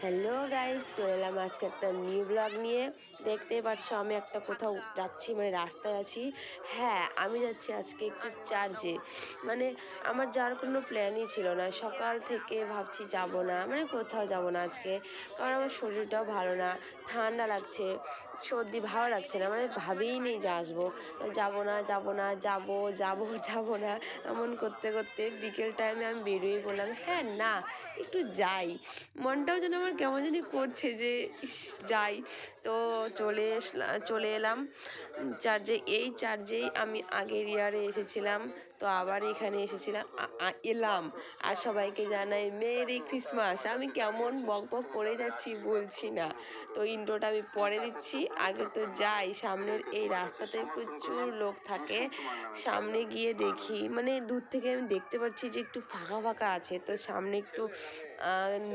Hello guys, চলে এলাম আজকে একটা নিউ ব্লগ নিয়ে। দেখতে পাচ্ছ, আমি একটা কোথাও যাচ্ছি মানে রাস্তায় আছি। হ্যাঁ আমি যাচ্ছি আজকে একটু চার্জে মানে আমার যাওয়ার কোনো প্ল্যানই ছিল না। সকাল থেকে ভাবছি যাব না মানে কোথাও যাব না আজকে। কারণ আমার শরীরটাও ভালো না, ঠান্ডা লাগছে। সর্দি ভালো লাগছে না। মানে ভাবেই নেই যে আসব। যাব না যাব না, যাব যাব যাব না। এমন করতে করতে বিকেল টাইমে আমি বেরিয়ে পড়লাম হ্যাঁ না, একটু যাই। মনটাও যেন আমার কেমন জানি করছে যে যাই। তো চলে চলে এলাম। চার্জে এই চার্জেই আমি আগের ইয়ারে এসেছিলাম। তো আবার এখানে এসেছিলাম। এলাম। আর সবাইকে জানাই, মেরি ক্রিসমাস। আমি কেমন বক বক করে যাচ্ছি বলছি না। তো ইন্ট্রোটা আমি পরে দিচ্ছি। আগে তো যাই, সামনের এই রাস্তাতে প্রচুর লোক থাকে। সামনে গিয়ে দেখি মানে দূর থেকে আমি দেখতে পাচ্ছি যে একটু ফাঁকা ফাঁকা আছে। তো সামনে একটু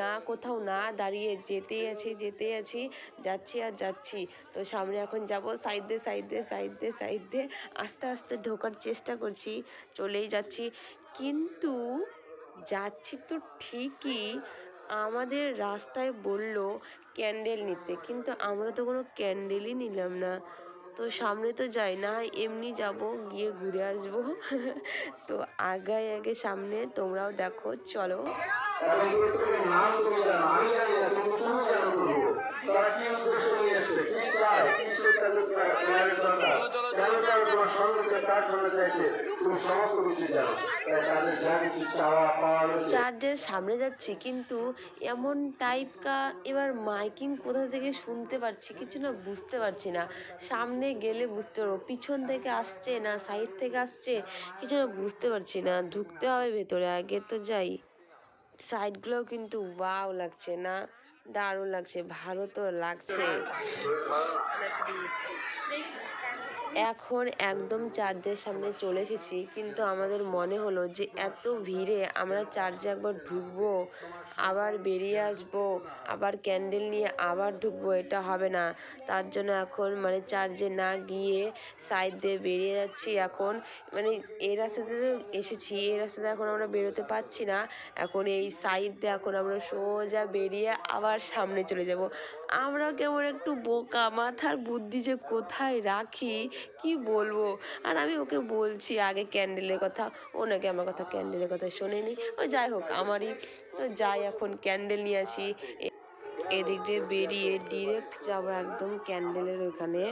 না কোথাও না দাঁড়িয়ে যেতেই আছি যেতেই আছি, যাচ্ছি আর যাচ্ছি। তো সামনে এখন যাব সাইড দিয়ে সাইড দিয়ে সাইড দিয়ে সাইড। দিয়ে আস্তে আস্তে ঢোকার চেষ্টা করছি। চলেই যাচ্ছি। কিন্তু যাচ্ছি তো ঠিকই, আমাদের রাস্তায় বলল ক্যান্ডেল নিতে। কিন্তু আমরা তো কোনো ক্যান্ডেলই নিলাম না। তো সামনে তো যাই, না এমনি যাব, গিয়ে ঘুরে আসব। তো আগায় আগে সামনে, তোমরাও দেখো, চলো। চার্চের সামনে যাচ্ছি, কিন্তু এমন টাইপ কা এবার মাইকিং কোথা থেকে শুনতে পারছি কিছু না বুঝতে পারছি না। সামনে গেলে বুঝতে পারব, পিছন থেকে আসছে না সাইড থেকে আসছে কিছু না বুঝতে পারছি না, ঢুকতে হবে ভেতরে, আগে তো যাই। সাইডগুলোও কিন্তু ওয়াও লাগছে না। দারুণ লাগছে, ভালো তো লাগছে। এখন একদম চার্জের সামনে চলে এসেছি, কিন্তু আমাদের মনে হলো যে এত ভিড়ে আমরা চার্জে একবার ঢুকবো আবার বেরিয়ে আসব, আবার ক্যান্ডেল নিয়ে আবার ঢুকবো, এটা হবে না। তার জন্য এখন মানে চার্জে না গিয়ে সাইড দিয়ে বেরিয়ে যাচ্ছি। এখন মানে এই রাস্তাতে তো এসেছি, এই রাস্তাতে এখন আমরা বেরোতে পারছি না। এখন এই সাইড দিয়ে এখন আমরা সোজা বেরিয়ে আবার সামনে চলে যাব। আমরা কেমন একটু বোকা, মাথার বুদ্ধি যে কোথায় রাখি, কি বলব? আর আমি ওকে বলছি আগে ক্যান্ডেলের কথা, ও নাকি আমার কথা ক্যান্ডেলের কথা শোনেনি। ও যাই হোক, আমারই। তো যাই এখন ক্যান্ডেল নিয়ে আসি এদিক দিয়ে বেরিয়ে ডিরেক্ট যাব একদম ক্যান্ডেলের ওখানে।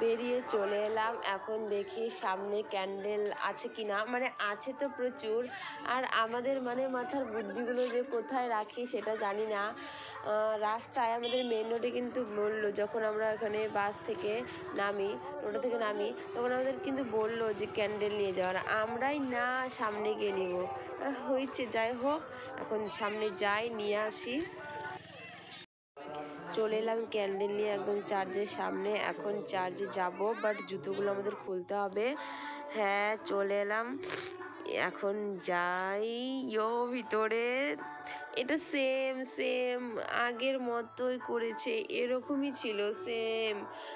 বেরিয়ে চলে এলাম। এখন দেখি সামনে ক্যান্ডেল আছে কি না মানে আছে তো প্রচুর। আর আমাদের মানে মাথার বুদ্ধিগুলো যে কোথায় রাখি সেটা জানি না। রাস্তায় আমাদের মেন রোডে কিন্তু বলল, যখন আমরা এখানে বাস থেকে নামি রোডে থেকে নামি, তখন আমাদের কিন্তু বলল যে ক্যান্ডেল নিয়ে যাওয়ার আমরাই না, সামনে গিয়ে নিব। হয়েছে, যাই হোক, এখন সামনে যাই, নিয়ে আসি। চলে এলাম ক্যান্ডেল নিয়ে একদম চার্জের সামনে। এখন চার্জে যাব বাট জুতোগুলো আমাদের খুলতে হবে। হ্যাঁ চলে এলাম। এখন যাই, ইয়ো ভিতরে। এটা সেম সেম আগের মতোই করেছে, এরকমই ছিল সেম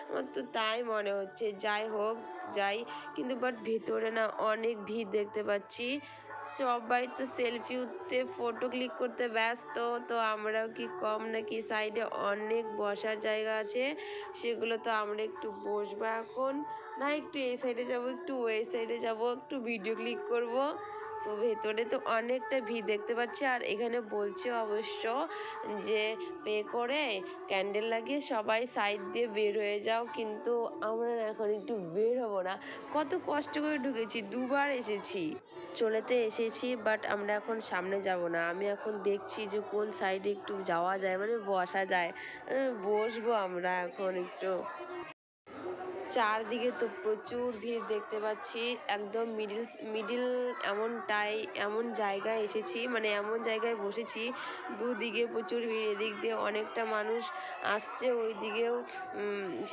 আমার তো তাই মনে হচ্ছে। যাই হোক, যাই। কিন্তু বাট ভেতরে না অনেক ভিড় দেখতে পাচ্ছি। সবাই তো সেলফি উঠতে ফটো ক্লিক করতে ব্যস্ত। তো আমরাও কি কম নাকি সাইডে অনেক বসার জায়গা আছে। সেগুলো তো আমরা একটু বসবো এখন। না, একটু এই সাইডে যাব, একটু ওই সাইডে যাব, একটু ভিডিও ক্লিক করব। তো ভেতরে তো অনেকটা ভিড় দেখতে পাচ্ছি। আর এখানে বলছে অবশ্য যে, পে করে ক্যান্ডেল লাগিয়ে সবাই সাইড দিয়ে বের হয়ে যাও। কিন্তু আমরা এখন একটু বের হব না। কত কষ্ট করে ঢুকেছি, দুবার এসেছি। চলেতে এসেছি বাট আমরা এখন সামনে যাব না। আমি এখন দেখছি যে, কোন সাইডে একটু যাওয়া যায় মানে বসা যায়। বসবো আমরা এখন একটু। চারদিকে তো প্রচুর ভিড় দেখতে পাচ্ছি। একদম মিডিল মিডিল এমনটাই, এমন জায়গায় এসেছি মানে এমন জায়গায় বসেছি, দুদিকে প্রচুর ভিড়, এদিক দিয়ে অনেকটা মানুষ আসছে ওই দিকেও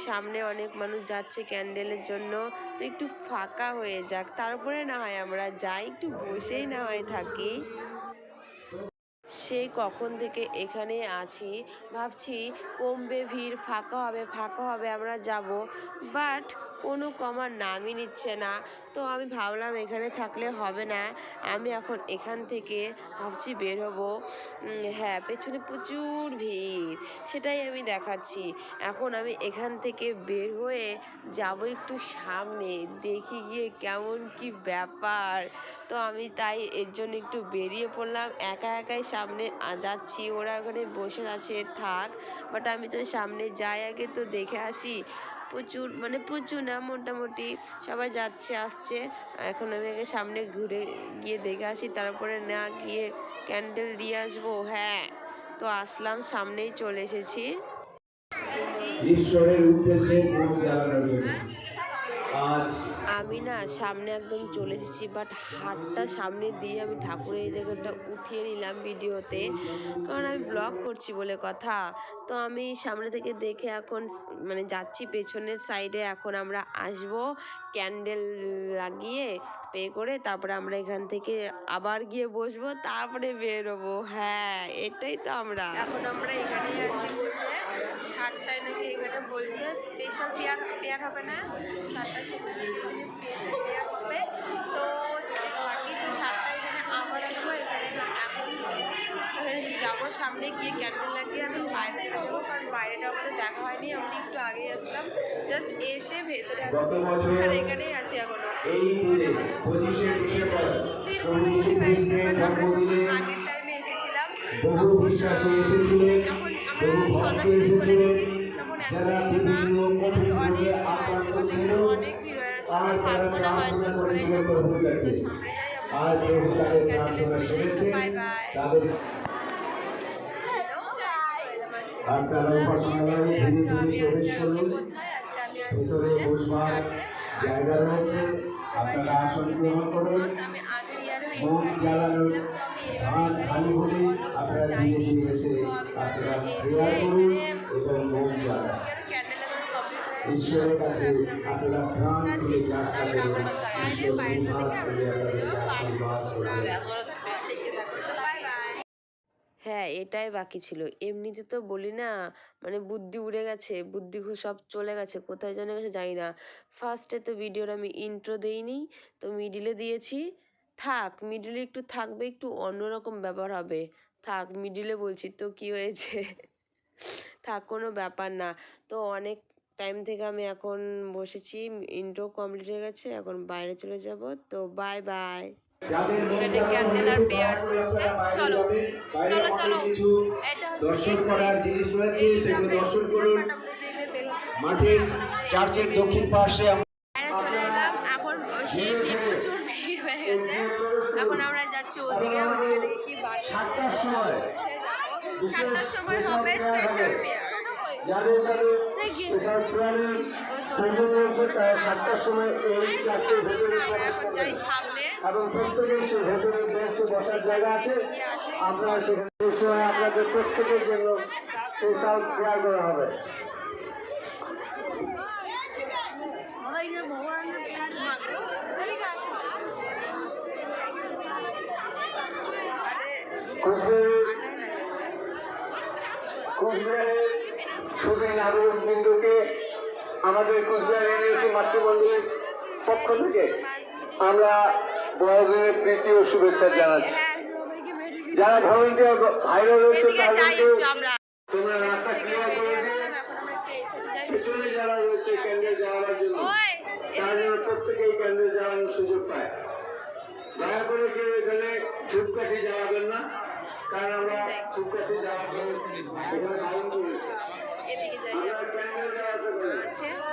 সামনে অনেক মানুষ যাচ্ছে ক্যান্ডেলের জন্য। তো একটু ফাঁকা হয়ে যাক, তারপরে না হয় আমরা যাই, একটু বসেই না হয় থাকি। সেই কখন থেকে এখানে আছি? ভাবছি কমবে ভিড়, ফাঁকা হবে ফাঁকা হবে, আমরা যাব। বাট কোনো কমার নামই নিচ্ছে না। তো আমি ভাবলাম এখানে থাকলে হবে না। আমি এখন এখান থেকে ভাবছি বের হব। হ্যাঁ পেছনে প্রচুর ভিড়। সেটাই আমি দেখাচ্ছি। এখন আমি এখান থেকে বের হয়ে যাব একটু সামনে। দেখি গিয়ে কেমন কি ব্যাপার। তো আমি তাই এর জন্য একটু বেরিয়ে পড়লাম। একা একাই সামনে যাচ্ছি। ওরা ওখানে বসে আছে। থাক। বাট আমি তো সামনে যাই আগে তো দেখে আসি। প্রচুর মানে প্রচুর না, মোটামুটি সবাই যাচ্ছে, আসছে। এখন আমি সামনে ঘুরে গিয়ে দেখে আসি, তারপরে না গিয়ে ক্যান্ডেল দিয়ে আসব হ্যাঁ। তো আসলাম, সামনেই চলে এসেছি। ঈশ্বরের উদ্দেশ্যে আজ আমি না সামনে একদম চলে এসেছি বাট হাতটা সামনে দিয়ে আমি ঠাকুরের এই জায়গাটা উঠিয়ে নিলাম ভিডিওতে। কারণ আমি ব্লগ করছি বলে কথা। তো আমি সামনে থেকে দেখে এখন মানে যাচ্ছি পেছনের সাইডে এখন আমরা আসব ক্যান্ডেল লাগিয়ে পে করে, তারপরে আমরা এখান থেকে আবার গিয়ে বসবো, তারপরে বেরোবো হ্যাঁ এটাই তো আমরা। এখন আমরা এখানেই আছি বসে। সাতটায় নাকি এখানে বলছে স্পেশাল পেয়ার পেয়ার হবে না? সাতটার সময় হবে। তো থাকি তো সাতটায় এখানে আবার আসব এখানে এখন এখানে যাব সামনে গিয়ে ক্যান্ডেল লাগিয়ে আমি বাইরে যাব কারণ বাইরেটা আমাদের দেখা হয়নি আমি একটু আগেই আসলাম। জাস্ট এসে ভেতরে আসছি আর এখানেই আছি এখনও। আগের টাইমে এসেছিলাম যখন আমরা সময় চলে গেছি তখন এত না। বিভিন্ন দেখেছি কঠিন অনেক রোগে আক্রান্ত ছিল অনেক তারা থাকব না হয়তো চলে যাব। তো সামনে যাই আপনারা উপাসনালয়ে ধীরে ধীরে প্রবেশ করুন ভেতরে বসবার জায়গা রয়েছে। আপনারা আসন গ্রহণ করুন মুখ জ্বালানোর হাত খালি হলে আপনারা ধীরে ধীরে এসে আপনারা প্রেয়ার করুন এবং মুখ জ্বালান। ঈশ্বরের কাছে আপনারা প্রাণ খুলে করুন ঈশ্বর আশীর্বাদ হ্যাঁ এটাই বাকি ছিল। এমনিতে তো বলি না মানে বুদ্ধি উড়ে গেছে বুদ্ধি সব চলে গেছে কোথায় জেনে গেছে জানি না। ফার্স্টে তো ভিডিওর আমি ইন্ট্রো দেইনি তো মিডিলে দিয়েছি। থাক মিডিলে একটু থাকবে একটু অন্যরকম ব্যাপার হবে। থাক মিডিলে বলছি তো কি হয়েছে? থাক কোনো ব্যাপার না। তো অনেক টাইম থেকে আমি এখন বসেছি ইন্ট্রো কমপ্লিট হয়ে গেছে এখন বাইরে চলে যাব তো বাই বাই এখানে ক্যান্ডেল আর হয়েছে, পেয়ার চলছে। চলো। চলো, চলো। কিছু এটা দর্শন করার জিনিস রয়েছে সেগুলো দর্শন করুন but আমরা দেখলে বেরোতে মাঠের চার্চের দক্ষিণ পাশে আমরা বাইরে চলে এলাম এখন সেই প্রচুর ভিড় হয়ে গেছে এখন আমরা যাচ্ছি ওদিকে ওদিকে কি বাড়ি। সাতটার সময় হবে স্পেশাল পেয়ার যাদের যাদের রয়েছে তারা সাতটার সময় এই ভেতরে এখন প্রবেশ করবেন এবং ভেতরে বেঞ্চে বসার জায়গা আছে। আমরা আপনাদের প্রত্যেকের জন্য স্পেশাল প্রেয়ার করা হবে। কুচবিহারের কুচবিহারের শুধু নাগরিক বিন্দুকে আমাদের কুচবিহারের এসে মাতৃমন্দিরের পক্ষ থেকে আমরা বড়দিনের প্রীতি ও শুভেচ্ছা জানাচ্ছি। যারা ভলেন্টিয়ার রয়েছে আমরা। তোমরা রাস্তা ক্লিয়ার করে বেরিয়ে দিয়ে আসলাম এখন আমরা একটু এই সাইডে যাই। পেছনে যারা রয়েছে ক্যান্ডেল জ্বালানোর জন্য তারা প্রত্যেকেই সুযোগ পায়। দয়া করে কেউ এখানে ধূপকাঠি জ্বালাবেন না কারণ আমরা ধূপকাঠি জ্বালাবো এখানে করেছি এদিকে যাই আছে।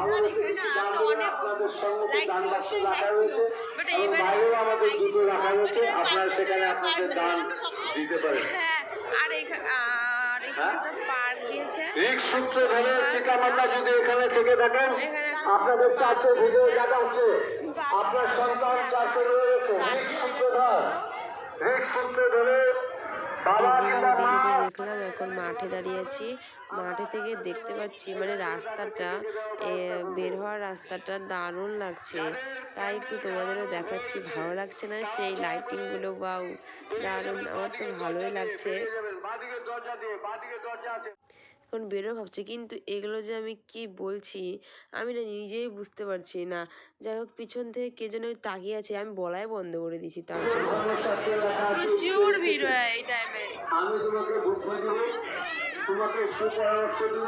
আর এখানে না অনেক লাইট ছিল সেই লাইট ছিল। বাট এইবারে বাইরেও আমাদের দুটো রাখা রয়েছে আপনারা সেখানে আপনাদের দান দিতে পারেন। হ্যাঁ আর এখানে আর এখানে একটা পার্ক দিয়েছে। রিক সূত্রে ধরে পিতা মাতা যদি এখানে থেকে থাকেন আপনাদের চার্চে ভিডিও দেখা হচ্ছে। আপনার সন্তান চার্চে রয়ে গেছে। রিক সূত্রধর রিক সূত্র ধরে বাবা মা। এখন মাঠে দাঁড়িয়ে আছি। মাঠে থেকে দেখতে পাচ্ছি মানে রাস্তাটা বের হওয়ার রাস্তাটা দারুণ লাগছে। তাই একটু তোমাদেরও দেখাচ্ছি, ভালো লাগছে না সেই লাইটিংগুলো বাউ দারুণ, আমার তো ভালোই লাগছে। এখন বেরো ভাবছি, কিন্তু এগুলো যে আমি কি বলছি, আমি না নিজেই বুঝতে পারছি না। যাই হোক, পিছন থেকে কে যেন তাকিয়ে আছে, আমি বলাই বন্ধ করে দিয়েছি তার জন্য। ভিড় হয় এই টাইমে আমি তোমাকে বুদ্ধি দেব। তোমাকে সুপরামর্শ দেব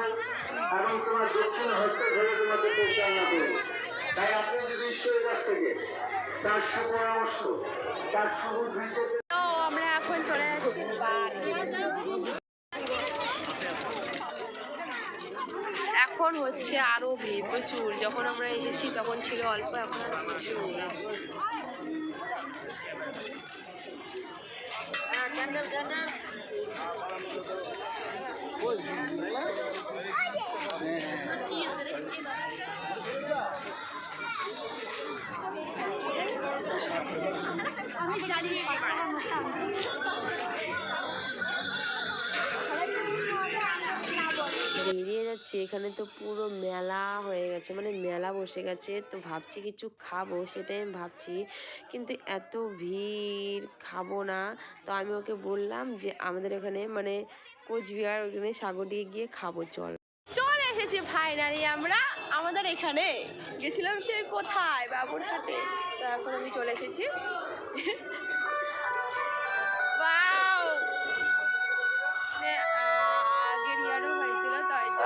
এবং তোমার দক্ষিণ হস্তে ধরে তোমাকে পরিচালনা করব তাই আপনি যদি ঈশ্বরের কাছ থেকে তার সুপরামর্শ তার সুবুদ্ধি তো আমরা এখন চলে যাচ্ছি এখন হচ্ছে আরও ভিড় প্রচুর। যখন আমরা এসেছি তখন ছিল অল্প এখন আর প্রচুর যাচ্ছি এখানে তো পুরো মেলা হয়ে গেছে মানে মেলা বসে গেছে, তো ভাবছি কিছু খাব, সেটাই আমি ভাবছি। কিন্তু এত ভিড়, খাব না। তো আমি ওকে বললাম যে, আমাদের এখানে মানে কোচবিহার ওখানে সাগরিয়ে গিয়ে খাব, চল। চলে এসেছি ফাইনালি আমরা, আমাদের এখানে। গেছিলাম সে কোথায়? বাবুরহাটে। তো এখন আমি চলে এসেছি।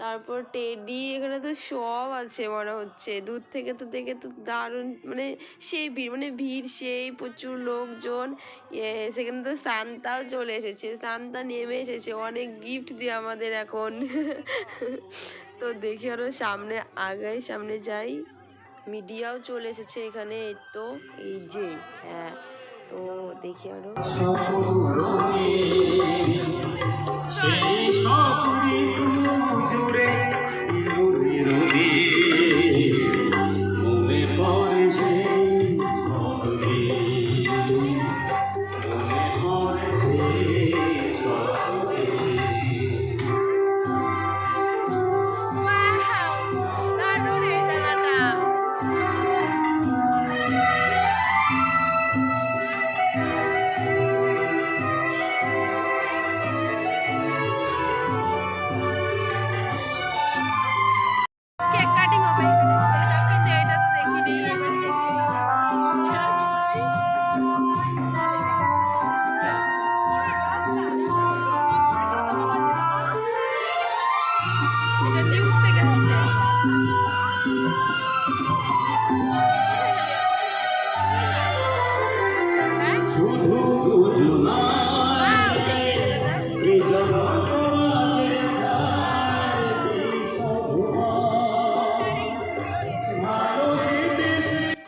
তারপর টেডি, এখানে তো সব আছে মনে হচ্ছে। দূর থেকে তো দেখে তো দারুণ মানে সেই ভিড় মানে ভিড় সেই প্রচুর লোকজন। সেখানে তো সান্তাও চলে এসেছে, সান্তা নেমে এসেছে। অনেক গিফট দিয়ে আমাদের এখন। তো দেখি আরও সামনে আগাই, সামনে যাই। মিডিয়াও চলে এসেছে এখানে তো, এই যে হ্যাঁ। তো দেখি আরও।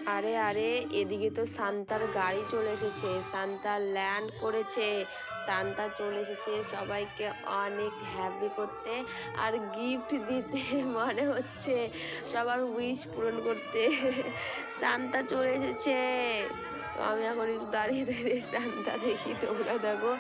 আরে আরে, এদিকে তো সান্তার গাড়ি চলে এসেছে। সান্তার ল্যান্ড করেছে। সান্তা চলে এসেছে সবাইকে অনেক হ্যাপি করতে আর গিফট দিতে মনে হচ্ছে সবার উইশ পূরণ করতে। সান্তা চলে এসেছে। তো আমি এখন একটু দাঁড়িয়ে দাঁড়িয়ে চান্দা দেখি তোমরা দেখো।